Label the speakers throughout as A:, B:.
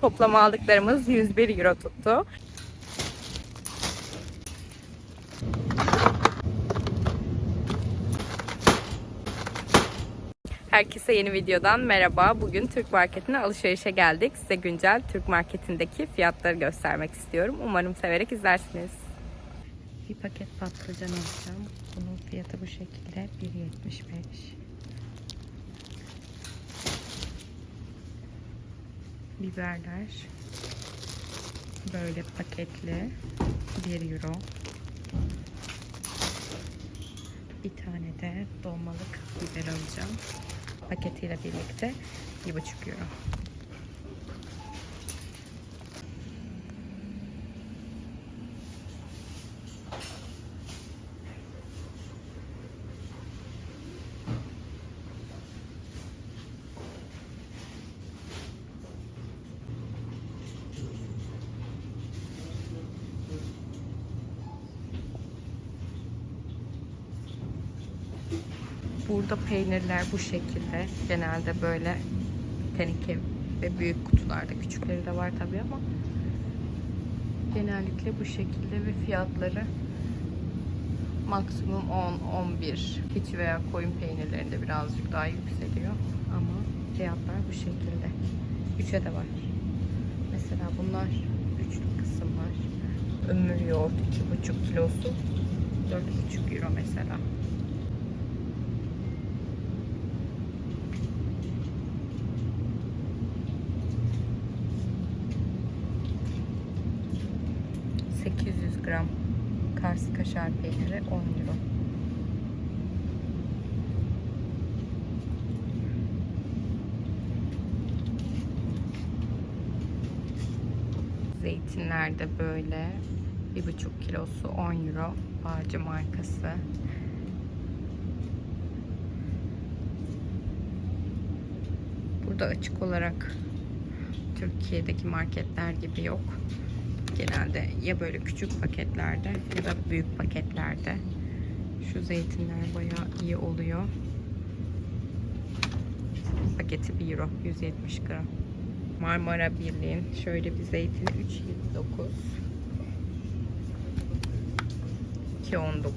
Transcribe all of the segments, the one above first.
A: Toplam aldıklarımız 101 euro tuttu. Herkese yeni videodan merhaba. Bugün Türk Marketi'ne alışverişe geldik. Size güncel Türk Marketi'ndeki fiyatları göstermek istiyorum. Umarım severek izlersiniz. Bir paket patlıcan alacağım. Bunun fiyatı bu şekilde 1.75. Biberler böyle paketli 1 euro. Bir tane de dolmalık biber alacağım. Paketiyle birlikte 1,5 euro. Burada peynirler bu şekilde. Genelde böyle teneke ve büyük kutularda. Küçükleri de var tabii ama genellikle bu şekilde ve fiyatları maksimum 10-11. Keçi veya koyun peynirlerinde birazcık daha yükseliyor. Ama fiyatlar bu şekilde. Üçe de var. Mesela bunlar üçlü kısım var. Ömür yoğurt 2,5 kilosu 4,5 euro mesela. ...800 gram Kars kaşar peyniri 10 euro. Zeytinler de böyle 1,5 kilosu 10 euro. Bağcı markası. Burada açık olarak Türkiye'deki marketler gibi yok. Genelde ya böyle küçük paketlerde ya da büyük paketlerde. Şu zeytinler bayağı iyi oluyor. Paketi 1 euro 170 gram. Marmara Birliği'nin şöyle bir zeytini 3.29 2.19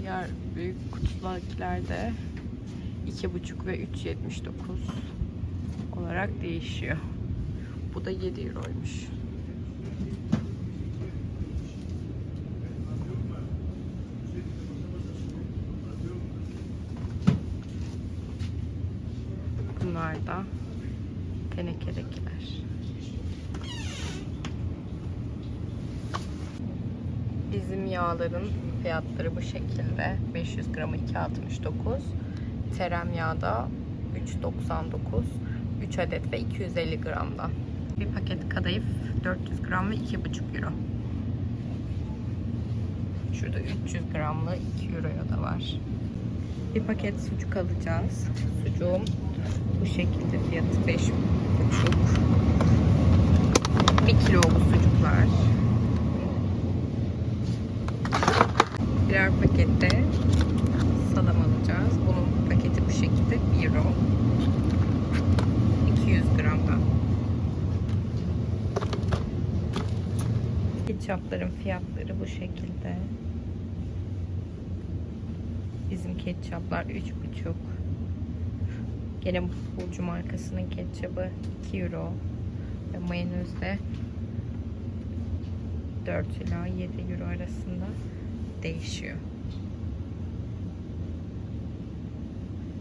A: Diğer büyük kutulardakilerde 2.5 ve 3.79 olarak değişiyor. Bu da 7 euroymuş. Bunlar da tenekedekiler. Bizim yağların fiyatları bu şekilde. 500 gramı 2.69. Terem yağda 3.99. 3 adet ve 250 gramda. Bir paket kadayıf 400 gram ve 2,5 euro. Şurada 300 gramlı 2 euroya da var. Bir paket sucuk alacağız. Sucuğum bu şekilde fiyatı 5,5. 1 kilo bu sucuklar. Birer pakette salam alacağız. Bunun paketi bu şekilde 1 euro. 200 gramda. Ketçapların fiyatları bu şekilde. Bizim ketçaplar 3,5. Gene Burcu markasının ketçabı 2 euro. Ve mayonez de 4 ila 7 euro arasında değişiyor.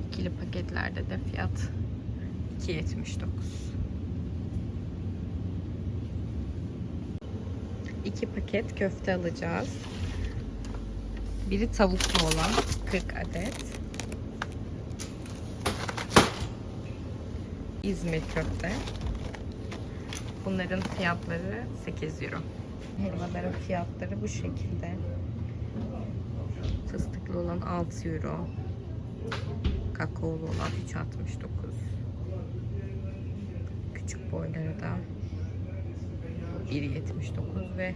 A: İkili paketlerde de fiyat 2.79. İki paket köfte alacağız. Biri tavuklu olan 40 adet. İzmir köfte. Bunların fiyatları 8 euro. Helvaların fiyatları bu şekilde. Fıstıklı olan 6 euro. Kakaolu olan 3.69. Küçük boyları da 1.79 ve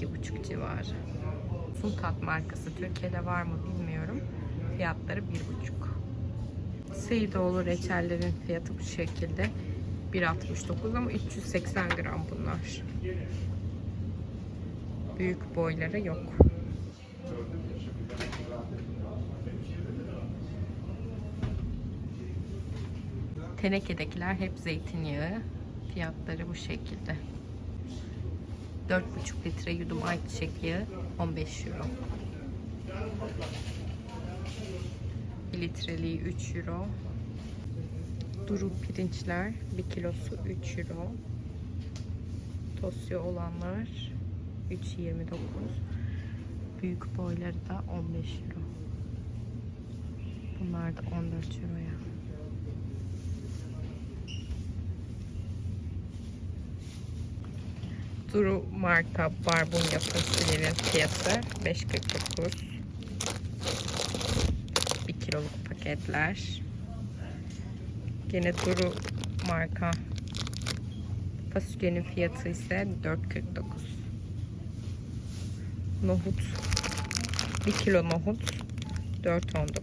A: 2.5 civarı. Sultat markası Türkiye'de var mı bilmiyorum. Fiyatları 1.5. Seydoğlu reçellerin fiyatı bu şekilde. 1.69 ama 380 gram bunlar. Büyük boyları yok. Tenekedekiler hep zeytinyağı. Fiyatları bu şekilde. 4,5 litre yudum ayçiçek yağı 15 euro. 1 litreliği 3 euro. Duru pirinçler 1 kilosu 3 euro. Tosya olanlar 3.29. Büyük boyları da 15 euro. Bunlar da 14 euroya. Duru marka barbunya fasulyenin fiyatı 5.49. 1 kiloluk paketler. Gene Duru marka fasulyenin fiyatı ise 4.49. Nohut 1 kilo nohut 4.19.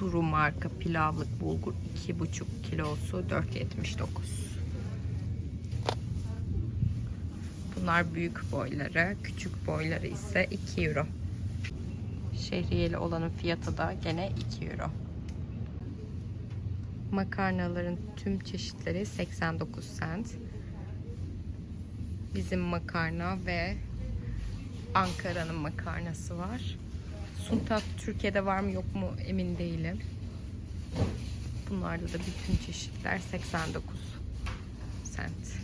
A: Duru marka pilavlık bulgur 2,5 kilosu 4.79. Bunlar büyük boyları, küçük boyları ise 2 euro. Şehriyeli olanın fiyatı da gene 2 euro. Makarnaların tüm çeşitleri 89 cent. Bizim makarna ve Ankara'nın makarnası var. Suntat Türkiye'de var mı yok mu emin değilim. Bunlarda da bütün çeşitler 89 cent.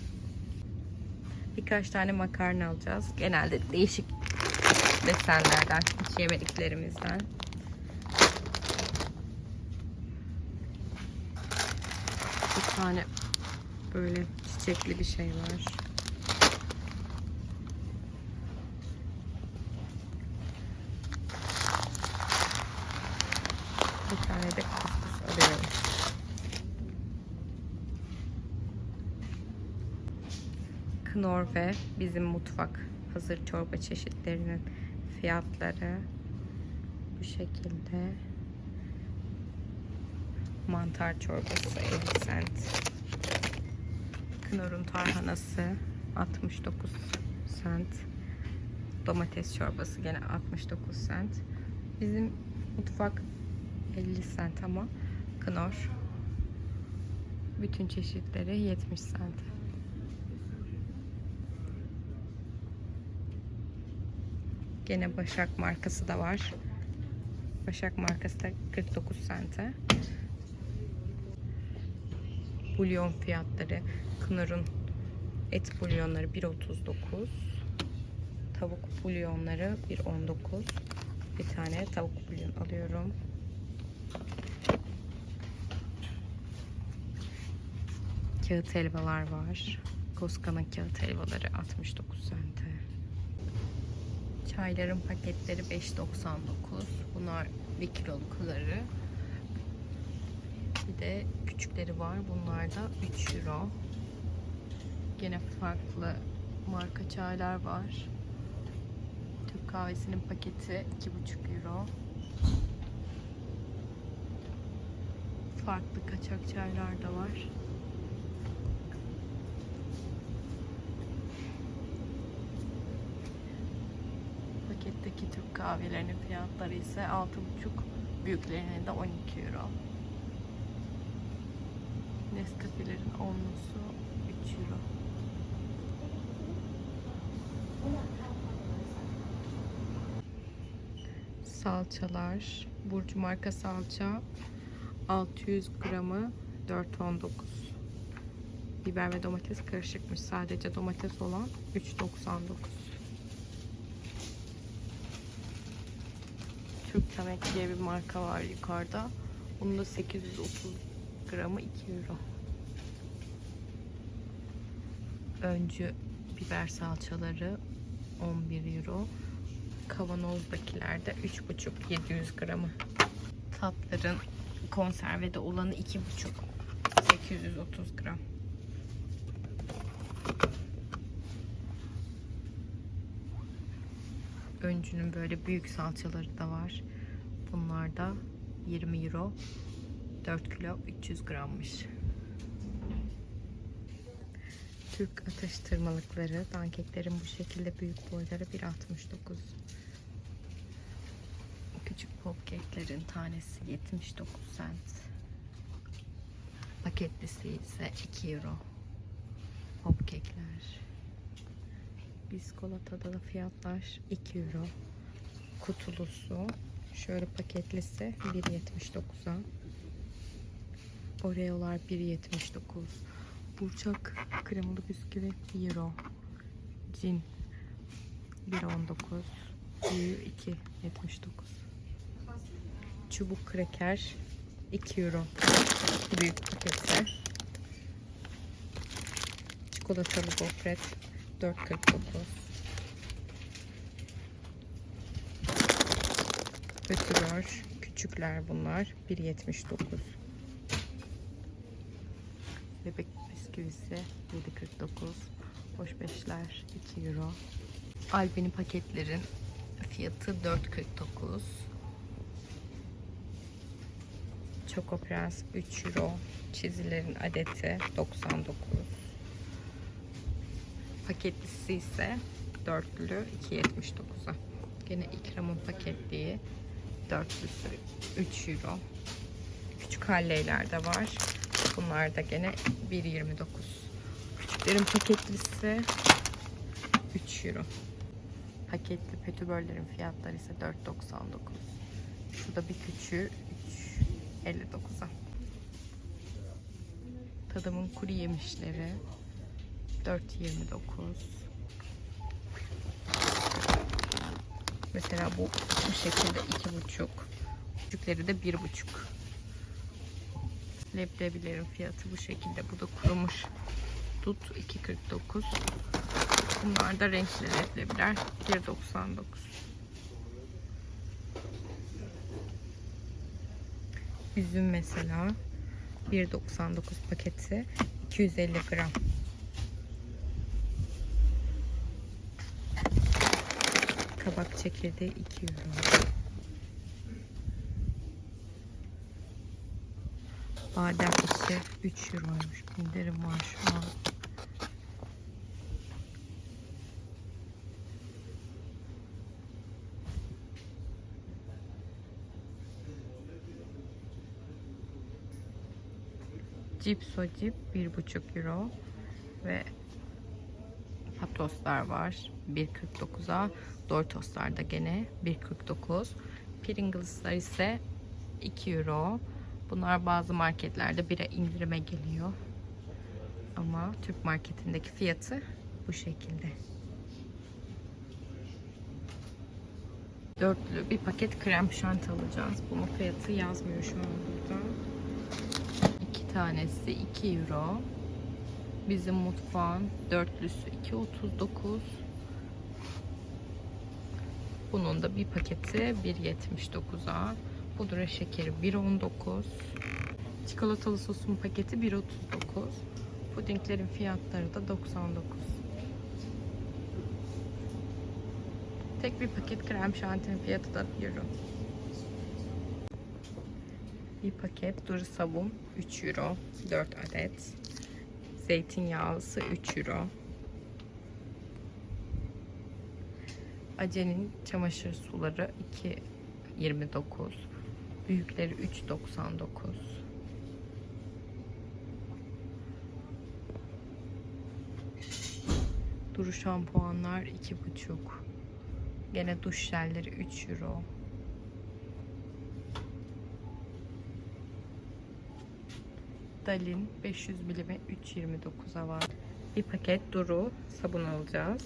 A: Birkaç tane makarna alacağız. Genelde değişik desenlerden, hiç yemediklerimizden. Bir tane böyle çiçekli bir şey var. Bir tane de kuskus alıyorum. Knorr ve bizim mutfak hazır çorba çeşitlerinin fiyatları bu şekilde. Mantar çorbası 50 cent. Knorr'un tarhanası 69 cent. Domates çorbası gene 69 cent. Bizim mutfak 50 cent ama Knorr bütün çeşitleri 70 cent. Gene Başak markası da var. Başak markası da 49 sente. Bulyon fiyatları. Knorr'un et bulyonları 1.39. Tavuk bulyonları 1.19. Bir tane tavuk bulyon alıyorum. Kağıt helvalar var. Koska'nın kağıt helvaları 69 sente. Çayların paketleri 5.99. Bunlar 1 kilolukları. Bir de küçükleri var. Bunlar da 3 euro. Gene farklı marka çaylar var. Türk kahvesinin paketi 2,5 euro. Farklı kaçak çaylar da var. Paketteki Türk kahvelerinin fiyatları ise 6,5 büyüklerinin de 12 euro. Nescafe'lerin onlusu 3 euro. Salçalar. Burcu marka salça 600 gramı 4.19. Biber ve domates karışıkmış. Sadece domates olan 3.99. Türk Tamek diye bir marka var yukarıda. Bunun da 830 gramı 2 euro. Öncü biber salçaları 11 euro. Kavanozdakiler de 3,5 700 gramı. Tatların konservede olanı 2,5 830 gram. Öncünün böyle büyük salçaları da var. Bunlar da 20 euro. 4 kilo 300 grammış. Türk atıştırmalıkları, dankeklerin bu şekilde büyük boyları 1.69. Küçük popkeklerin tanesi 79 cent. Paketlisi ise 2 euro. Popkekler. Biskolatada da fiyatlar 2 euro. Kutulusu şöyle paketlisi 1.79'a. Oreo'lar 1.79. Burçak kremalı bisküvi 1 euro. Cin 1.19. Büyüğü 2.79. Çubuk kreker 2 euro. Büyük paketler. Çikolatalı gofret 4.49. Ötürör küçükler bunlar 1.79. Bebek bisküvisi 7.49. Boş beşler 2 euro. Albini paketlerin fiyatı 4.49. Choco Prens 3 euro. Çizilerin adeti 99. Paketlisi ise dörtlü 2.79'a. Gene ikramın paketliği dörtlüsü 3 euro. Küçük halleyler de var. Bunlar da gene 1.29. Küçüklerin paketlisi 3 euro. Paketli petibörlerin fiyatları ise 4.99. Şurada bir küçüğü 3.59'a. Tadımın kuru yemişleri 4.29. Mesela bu bu şekilde iki buçuk. Küçükleri de bir buçuk. Leblebilerin fiyatı bu şekilde. Bu da kurumuş dut 2.49. Bunlar da renkli leblebiler 1.99. Üzüm mesela 1.99 paketi 250 gram. Kabak çekirdeği 2 euro. Badem ise 3 euroymuş. İndirim var şu an. Cips o cip 1,5 euro ve patoslar var. 1.49'a Doritoslar da gene 1.49 Pringles'lar ise 2 euro. Bunlar bazı marketlerde 1'e indirime geliyor. Ama Türk marketindeki fiyatı bu şekilde. Dörtlü bir paket krem şanti alacağız. Bunun fiyatı yazmıyor şu an burada. İki tanesi 2 euro bizim mutfağın dörtlüsü 2.39 bunun da bir paketi 1.79'a pudra şekeri 1.19 çikolatalı sosun paketi 1.39 pudinglerin fiyatları da 99 tek bir paket krem şantinin fiyatı da 1 euro. Bir paket duru sabun 3 euro 4 adet zeytinyağlısı 3 euro. Ace'nin çamaşır suları 2.29 büyükleri 3.99 Duru şampuanlar 2.5 Gene duş jelleri 3 euro Dalin 500 milime 3.29'a var. Bir paket Duru sabun alacağız.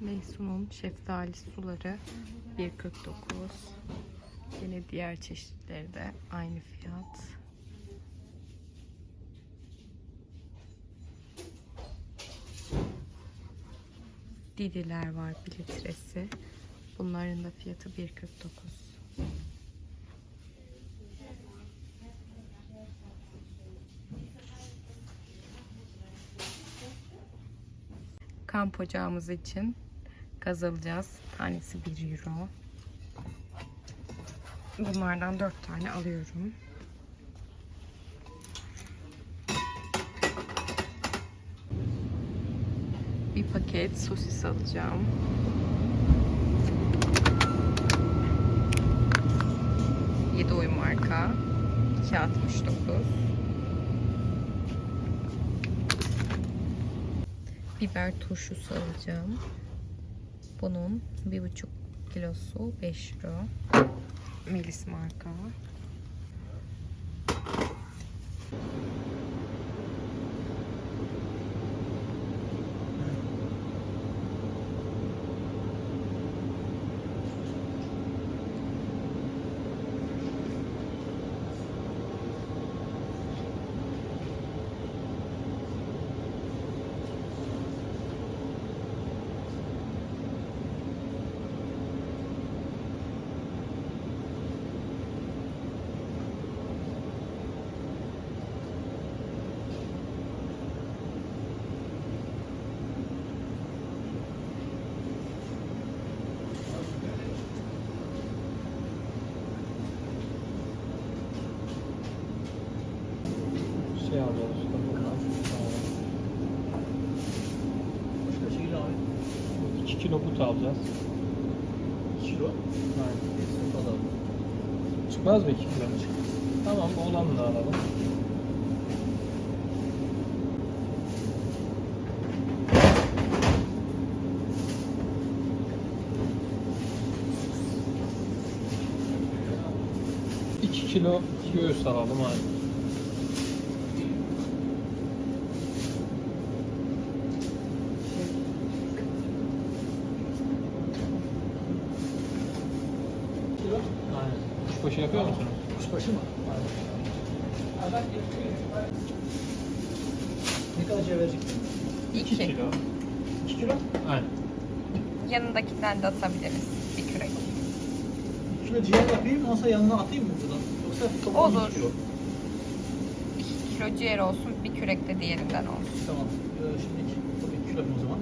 A: Meysun'un şeftali suları 1.49. Yine diğer çeşitleri de aynı fiyat. Didiler var 1 litresi. Bunların da fiyatı 1.49. kamp ocağımız için gaz alacağız. Tanesi 1 euro. Bunlardan 4 tane alıyorum. Bir paket sosis alacağım. Yedi oy marka. 2.69. biber turşusu alacağım. Bunun bir buçuk kilosu 5 euro. Melis marka.
B: Şey alıyoruz.
C: Başka şekilde abi.
B: 2 kilo but alacağız.
C: Kilo.
B: Aynen.
C: Hepsini fazla aldım.
B: Çıkmaz mı 2 kilo? Tamam bu olanını alalım. Kilo göğüs alalım abi.
C: Kilo.
B: Aynen. Kuşbaşı yapıyor musunuz?
C: Kuşbaşı mı? Ne kadar verecektin?
A: 2.
B: kilo.
C: 2 kilo.
B: Aynen.
A: Yanındakinden de atabiliriz. Bir kürek.
C: 2 kilo ciğer yapayım, sonra yanına atayım mı buradan? Yoksa toplam
A: Olur.
C: iki kilo.
A: 2 kilo ciğer olsun. Bir kürek de diğerinden olsun.
C: Tamam. Ee, şimdi 2 tabii iki kilo o zaman.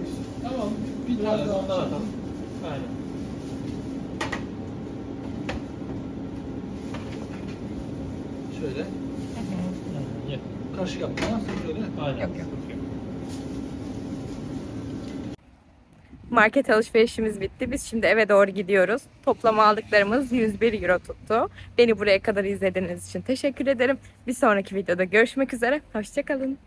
C: 600.
B: Tamam. Bir
C: Biraz
B: tane
C: daha
B: ondan
C: atalım.
B: atalım. Aynen.
C: Şöyle. Karışık yaptım ama sen şöyle.
B: Aynen.
A: Yok,
B: yok.
A: Market alışverişimiz bitti. Biz şimdi eve doğru gidiyoruz. Toplam aldıklarımız 101 euro tuttu. Beni buraya kadar izlediğiniz için teşekkür ederim. Bir sonraki videoda görüşmek üzere. Hoşçakalın.